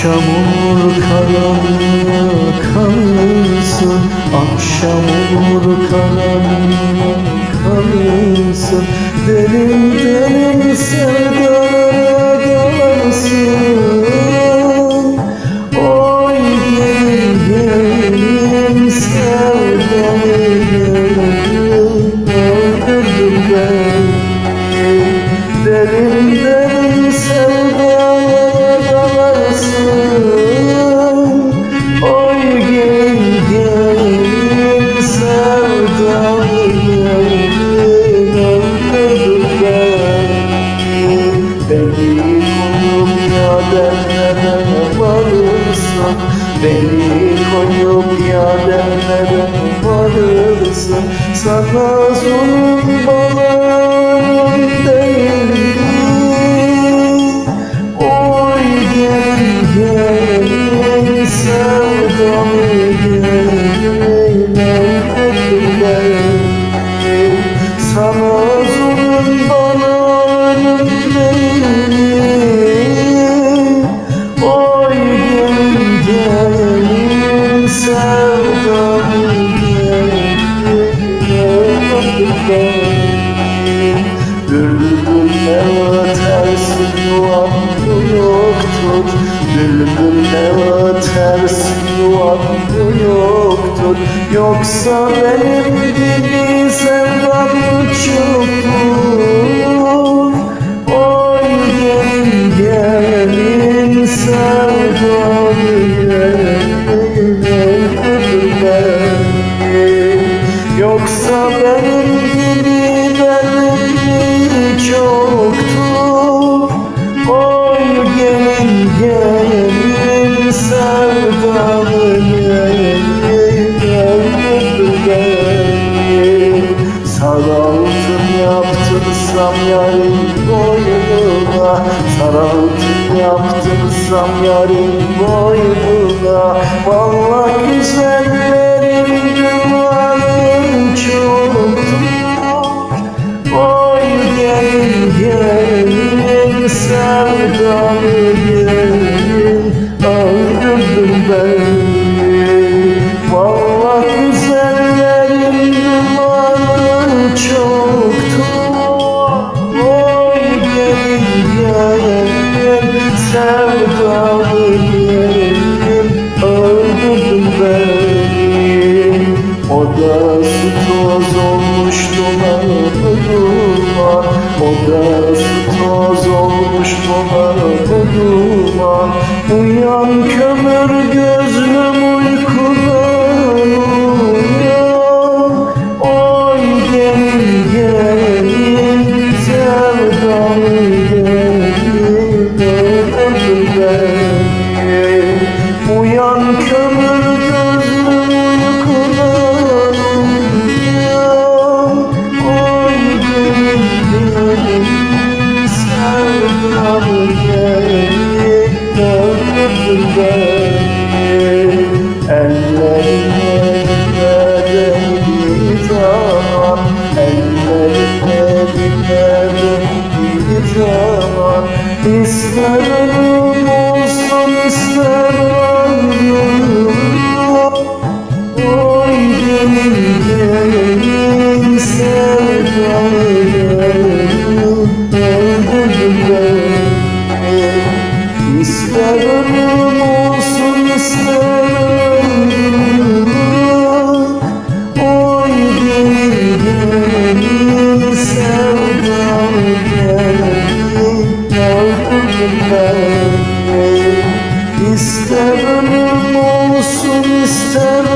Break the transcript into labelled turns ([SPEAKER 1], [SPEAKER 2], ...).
[SPEAKER 1] Akşam olur karanlığa kalırsın Akşam olur karanlığa kalırsın Derin derin sevdalara Beni koyup yadenlere varırsın. Sana zulüm gelin Bülbülle ötersin yuvan yoktur Bülbülle ötersin yuvan bu yoktur Yoksa benim gibi sevdam çoktur Yoksa benim gibi dertli çoktur Oy gelin gelin sevdam gelin Saraltın yaptırsam yarın boynuna Saraltın yaptırsam yarın boynuna Vallahi güzellerin Odası toz olmuş dolanı duman Odası toz olmuş dolanı duman Uyan kömür beni Ellerine bir zaman Ellerine ölüm olsun ister